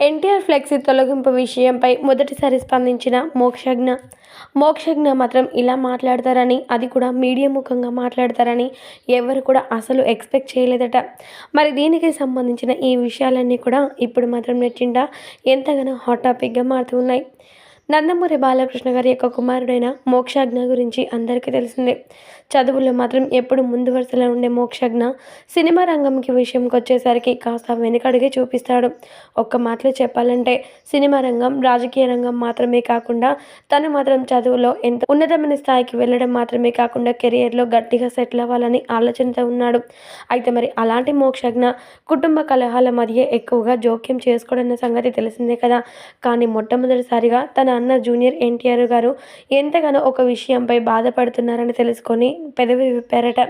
NTR flexi తొలగింపు విషయంపై మొదటిసారి స్పందించిన మోక్షజ్ఞ. మోక్షజ్ఞ మాత్రం ఇలా మాట్లాడతారని అది కూడా మీడియా ముఖంగా మాట్లాడతారని ఎవరు కూడా అసలు ఎక్స్పెక్ట్ చేయలేదట. మరి దీనికి సంబంధించిన ఈ విషయాలన్నీ కూడా ఇప్పుడు మాత్రం నెట్టిండా? ఎంతగానో హాట్ టాపిక్గా మారుతూ ఉన్నాయి. నందమూరి బాలకృష్ణ గారి యొక్క కుమారుడైన మోక్షజ్ఞ గురించి అందరికీ తెలిసిందే. చదువుల్లో మాత్రం ఎప్పుడు ముందు వరుసలో ఉండే మోక్షజ్ఞ సినిమా రంగంకి విషయంకి వచ్చేసరికి కాస్త వెనుకడిగే చూపిస్తాడు. ఒక్క మాటలో చెప్పాలంటే సినిమా రంగం రాజకీయ రంగం మాత్రమే కాకుండా తను మాత్రం చదువులో ఎంత ఉన్నతమైన స్థాయికి వెళ్ళడం మాత్రమే కాకుండా కెరియర్లో గట్టిగా సెటిల్ అవ్వాలని ఆలోచనతో ఉన్నాడు. అయితే మరి అలాంటి మోక్షజ్ఞ కుటుంబ కలహాల మధ్య ఎక్కువగా జోక్యం చేసుకోవడన్న సంగతి తెలిసిందే కదా. కానీ మొట్టమొదటిసారిగా తన అన్న జూనియర్ ఎన్టీఆర్ గారు ఎంతగానో ఒక విషయంపై బాధపడుతున్నారని తెలుసుకొని పెదవి విప్పారట.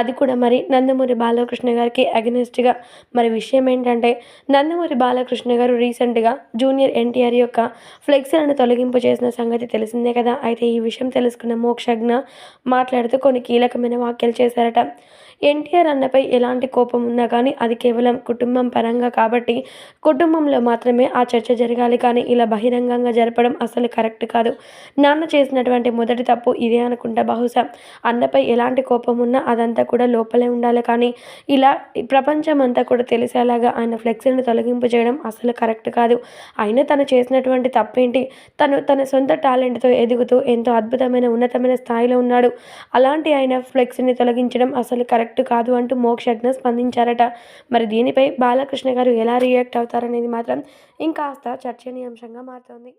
అది కూడా మరి నందమూరి బాలకృష్ణ గారికి అగెనిస్ట్గా. మరి విషయం ఏంటంటే నందమూరి బాలకృష్ణ గారు రీసెంట్గా జూనియర్ ఎన్టీఆర్ యొక్క ఫ్లెక్సీలను తొలగింపు చేసిన సంగతి తెలిసిందే కదా. అయితే ఈ విషయం తెలుసుకున్న మోక్షజ్ఞ మాట్లాడుతూ కొన్ని కీలకమైన వ్యాఖ్యలు చేశారట. ఎన్టీఆర్ అన్నపై ఎలాంటి కోపం ఉన్నా కానీ అది కేవలం కుటుంబం పరంగా కాబట్టి కుటుంబంలో మాత్రమే ఆ చర్చ జరగాలి కానీ ఇలా బహిరంగంగా జరపడం అసలు కరెక్ట్ కాదు. నాన్న చేసినటువంటి మొదటి తప్పు ఇదే అనుకుంటా బహుశా. అన్నపై ఎలాంటి కోపం ఉన్నా అదంతా కూడా లోపలే ఉండాలి కానీ ఇలా ప్రపంచం అంతా కూడా తెలిసేలాగా ఆయన ఫ్లెక్సీని తొలగింపు చేయడం అసలు కరెక్ట్ కాదు. అయినా తను చేసినటువంటి తప్పేంటి? తను తన సొంత టాలెంట్తో ఎదుగుతూ ఎంతో అద్భుతమైన ఉన్నతమైన స్థాయిలో ఉన్నాడు. అలాంటి ఆయన ఫ్లెక్సీని తొలగించడం అసలు కరెక్ట్ కరెక్ట్ కాదు అంటూ మోక్షజ్ఞ స్పందించారట. మరి దీనిపై బాలకృష్ణ గారు ఎలా రియాక్ట్ అవుతారనేది మాత్రం ఇంకాస్త చర్చనీయాంశంగా మారుతోంది.